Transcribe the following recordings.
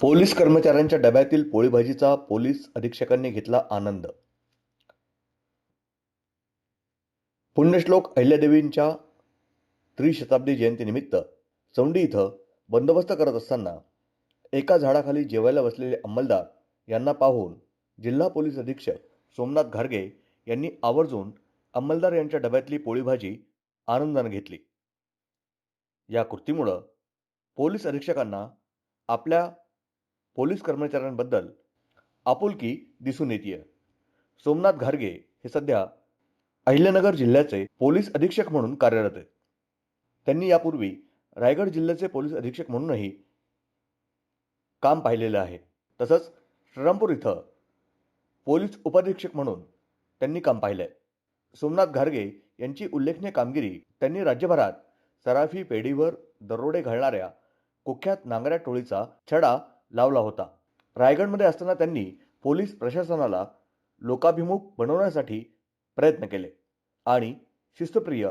Police कर्मचाऱ्यांच्या डब्यातील पोळीभाजीचा police अधीक्षकांनी घेतला आनंद. पुण्यश्लोक अहिल्यादेवींच्या त्रिशताब्दी जयंतीनिमित्त चौंडी इथं बंदोबस्त करत असताना एका झाडाखाली जेवायला बसलेले अंमलदार यांना पाहून जिल्हा पोलीस अधीक्षक सोमनाथ घारगे यांनी आवर्जून अंमलदार यांच्या डब्यातली पोळीभाजी आनंदाने घेतली. या कृतीमुळं पोलीस अधीक्षकांना आपल्या पोलीस कर्मचाऱ्यांबद्दल आपुलकी दिसून येते सोमनाथ घारगे हे सध्या अहिल्यानगर जिल्ह्याचे पोलीस अधीक्षक म्हणून कार्यरत आहेत. त्यांनी यापूर्वी रायगड जिल्ह्याचे पोलीस अधीक्षक म्हणूनही काम पाहिलेलं आहे. तसंच श्रीरामपूर इथं पोलीस उपाधीक्षक म्हणून त्यांनी काम पाहिलं आहे सोमनाथ घारगे यांची उल्लेखनीय कामगिरी त्यांनी राज्यभरात सराफी पेढीवर दरोडे घालणाऱ्या कुख्यात नांगऱ्या टोळीचा छडा लावला होता. रायगडमध्ये असताना त्यांनी पोलीस प्रशासनाला लोकाभिमुख बनवण्यासाठी प्रयत्न केले आणि शिस्तप्रिय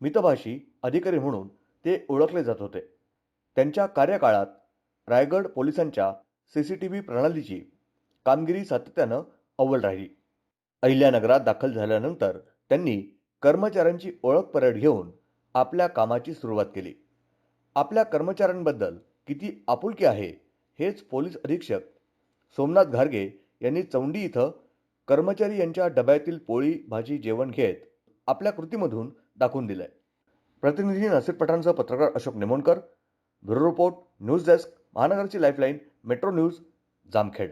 मितभाषी अधिकारी म्हणून ते ओळखले जात होते. त्यांच्या कार्यकाळात रायगड पोलिसांच्या सी सी टी व्ही प्रणालीची कामगिरी सातत्यानं अव्वल राहिली. अहिल्यानगरात दाखल झाल्यानंतर त्यांनी कर्मचाऱ्यांची ओळख परेड घेऊन आपल्या कामाची सुरुवात केली. आपल्या कर्मचाऱ्यांबद्दल किती आपुलकी आहे हेच पोलीस अधीक्षक सोमनाथ घारगे यांनी चौंडी इथं कर्मचारी यांच्या डब्यातील पोळी भाजी जेवण घेत आपल्या कृतीमधून दाखवून दिलंय. प्रतिनिधी नसीर पठाणसह पत्रकार Ashok Nimonkar bureau report news desk महानगरची lifeline metro news Jamkhed.